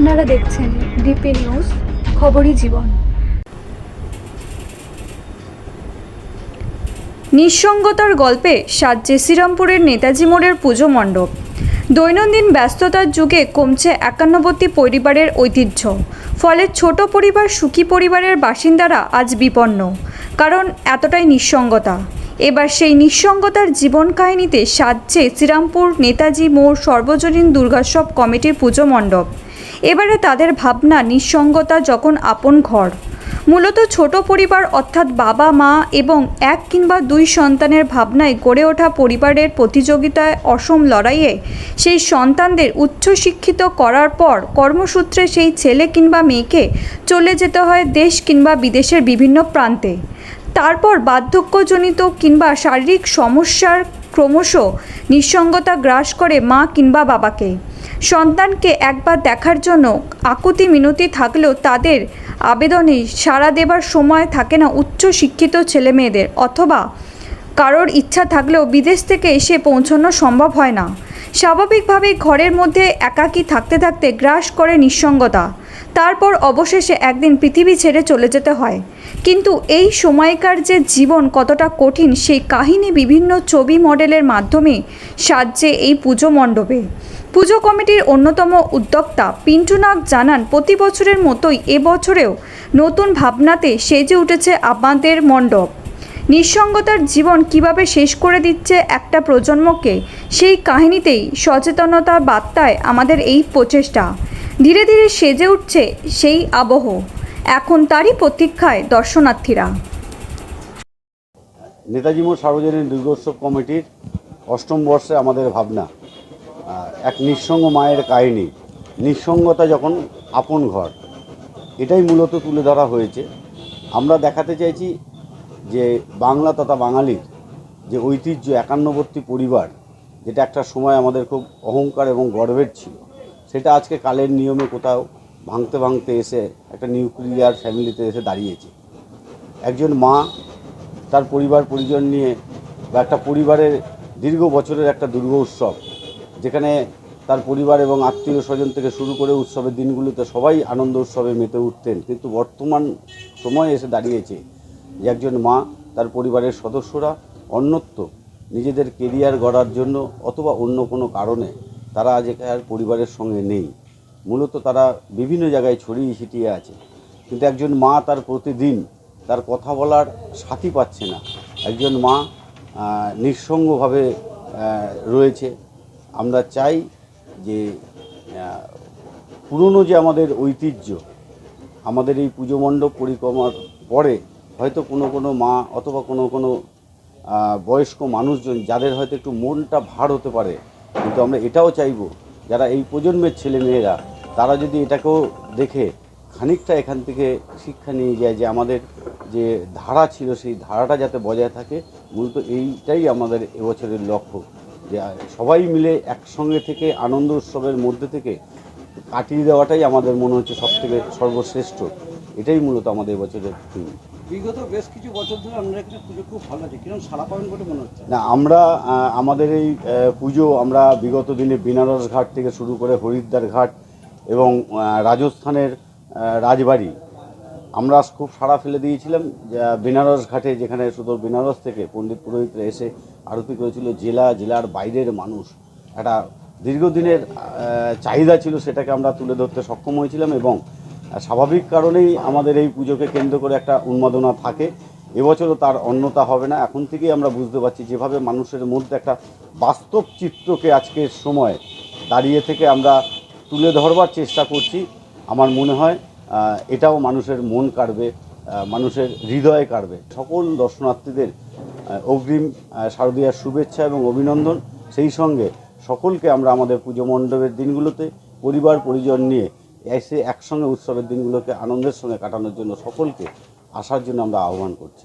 আপনারা দেখছেন DP news, খবরই জীবন। নিঃসঙ্গতার গল্পে সাজছে শ্রীরামপুরের নেতাজি মোড়ের পুজো মণ্ডপ। দৈনন্দিন ব্যস্ততার যুগে কমছে একান্নবর্তী পরিবারের ঐতিহ্য। ফলে ছোট পরিবার, সুখী পরিবারের বাসিন্দারা আজ বিপন্ন। কারণ এতটাই নিঃসঙ্গতা। এবার সেই নিঃসঙ্গতার জীবন কাহিনীতে সাজছে শ্রীরামপুর নেতাজি মোড় সর্বজনীন দুর্গোৎসব কমিটির পুজো মণ্ডপ। এবারে তাদের ভাবনা নিঃসঙ্গতা যখন আপন ঘর। মূলত ছোট পরিবার অর্থাৎ বাবা, মা এবং এক কিংবা দুই সন্তানের ভাবনায় গড়ে ওঠা পরিবারের প্রতিযোগিতায় অসম লড়াইয়ে সেই সন্তানদের উচ্চশিক্ষিত করার পর কর্মসূত্রে সেই ছেলে কিংবা মেয়েকে চলে যেতে হয় দেশ কিংবা বিদেশের বিভিন্ন প্রান্তে। তারপর বার্ধক্যজনিত কিংবা শারীরিক সমস্যার ক্রমশ নিঃসঙ্গতা গ্রাস করে মা কিংবা বাবাকে। সন্তানকে একবার দেখার জন্য আকুতি মিনতি থাকলেও তাদের আবেদনে সাড়া দেবার সময় থাকে না উচ্চ শিক্ষিত ছেলেমেয়েদের অথবা কারোর ইচ্ছা থাকলেও বিদেশ থেকে এসে পৌঁছানো সম্ভব হয় না। স্বাভাবিকভাবেই ঘরের মধ্যে একাকী থাকতে থাকতে গ্রাস করে নিঃসঙ্গতা। তারপর অবশেষে একদিন পৃথিবী ছেড়ে চলে যেতে হয়। কিন্তু এই সময়কার যে জীবন কতটা কঠিন, সেই কাহিনী বিভিন্ন ছবি মডেলের মাধ্যমে সাজছে এই পুজো মণ্ডপে। পুজো কমিটির অন্যতম উদ্যোক্তা পিন্টু নাগ জানান, প্রতি বছরের মতোই এবছরেও নতুন ভাবনাতে সেজে উঠেছে আমাদের মণ্ডপ। নিঃসঙ্গতার জীবন কীভাবে শেষ করে দিচ্ছে একটা প্রজন্মকে, সেই কাহিনীতেই সচেতনতার বার্তায় আমাদের এই প্রচেষ্টা। ধীরে ধীরে সেজে উঠছে সেই আবহ। এখন তারই প্রতীক্ষায় দর্শনার্থীরা। নেতাজি মোড় সার্বজনীন দুর্গোৎসব কমিটির অষ্টম বর্ষে আমাদের ভাবনা। এক নিঃসঙ্গ মায়ের কাহিনী। নিঃসঙ্গতা যখন আপন ঘর, এটাই মূলত তুলে ধরা হয়েছে। আমরা দেখাতে চাইছি যে বাংলা তথা বাঙালির যে ঐতিহ্য একান্নবর্তী পরিবার, যেটা একটা সময় আমাদের খুব অহংকার এবং গর্বের ছিল, সেটা আজকে কালের নিয়মে কোথাও ভাঙতে ভাঙতে এসে একটা নিউক্লিয়ার ফ্যামিলিতে এসে দাঁড়িয়েছে। একজন মা, তার পরিবার পরিজন নিয়ে বা একটা পরিবারের দীর্ঘ বছরের একটা দুর্গ উৎসব যেখানে তার পরিবার এবং আত্মীয় স্বজন থেকে শুরু করে উৎসবের দিনগুলোতে সবাই আনন্দ উৎসবে মেতে উঠতেন। কিন্তু বর্তমান সময়ে এসে দাঁড়িয়েছে যে একজন মা, তার পরিবারের সদস্যরা অন্যত্র নিজেদের কেরিয়ার গড়ার জন্য অথবা অন্য কোনো কারণে তারা আজ আর পরিবারের সঙ্গে নেই। মূলত তারা বিভিন্ন জায়গায় ছড়িয়ে ছিটিয়ে আছে। কিন্তু একজন মা তার প্রতিদিন তার কথা বলার সাথী পাচ্ছে না। একজন মা নিঃসঙ্গভাবে রয়েছে। আমরা চাই যে পুরনো যে আমাদের ঐতিহ্য, আমাদের এই পুজো মণ্ডপ পরিক্রমার পরে হয়তো কোনো কোনো মা অথবা কোনো কোনো বয়স্ক মানুষজন যাদের হয়তো একটু মনটা ভার হতে পারে, কিন্তু আমরা এটাও চাইব যারা এই প্রজন্মের ছেলে মেয়েরা তারা যদি এটাকেও দেখে খানিকটা এখান থেকে শিক্ষা নিয়ে যায় যে আমাদের যে ধারা ছিল, সেই ধারাটা যাতে বজায় থাকে, মূলত এইটাই আমাদের এবছরের লক্ষ্য। যে সবাই মিলে একসঙ্গে থেকে আনন্দ উৎসবের মধ্যে থেকে কাটিয়ে দেওয়াটাই আমাদের মনে হচ্ছে সব থেকে সর্বশ্রেষ্ঠ। এটাই মূলত আমাদের এবছরের থিম বিগত বেশ কিছু বছর ধরে আমরা এখানে পুজো খুব ভালো আছে কীরকম সারা পাবেন বলে মনে হচ্ছে? না আমরা আমাদের এই পুজো আমরা বিগত দিনে বেনারস ঘাট থেকে শুরু করে হরিদ্বার ঘাট এবং রাজস্থানের রাজবাড়ি আমরা খুব সাড়া ফেলে দিয়েছিলাম বেনারস ঘাটে, যেখানে শুধু বেনারস থেকে পণ্ডিত পুরোহিতরা এসে আরতি করেছিল, জেলা, জেলার বাইরের মানুষ। একটা দীর্ঘদিনের চাহিদা ছিল সেটাকে আমরা তুলে ধরতে সক্ষম হয়েছিলাম এবং স্বাভাবিক কারণেই আমাদের এই পুজোকে কেন্দ্র করে একটা উন্মাদনা থাকে। এবছরও তার অন্যতা হবে না। এখন থেকেই আমরা বুঝতে পারছি যেভাবে মানুষের মধ্যে একটা বাস্তব চিত্রকে আজকের সময় দাঁড়িয়ে থেকে আমরা তুলে ধরবার চেষ্টা করছি। আমার মনে হয় এটাও মানুষের মন কাড়বে মানুষের হৃদয়ে কাড়বে। সকল দর্শনার্থীদের অগ্রিম শারদীয়ার শুভেচ্ছা এবং অভিনন্দন। সেই সঙ্গে সকলকে আমরা আমাদের পুজো মণ্ডপের দিনগুলোতে, পরিবার, পরিজন নিয়ে এসে একসঙ্গে উৎসবের দিনগুলোকে আনন্দের সঙ্গে কাটানোর জন্য সকলকে আসার জন্য আমরা আহ্বান করছি।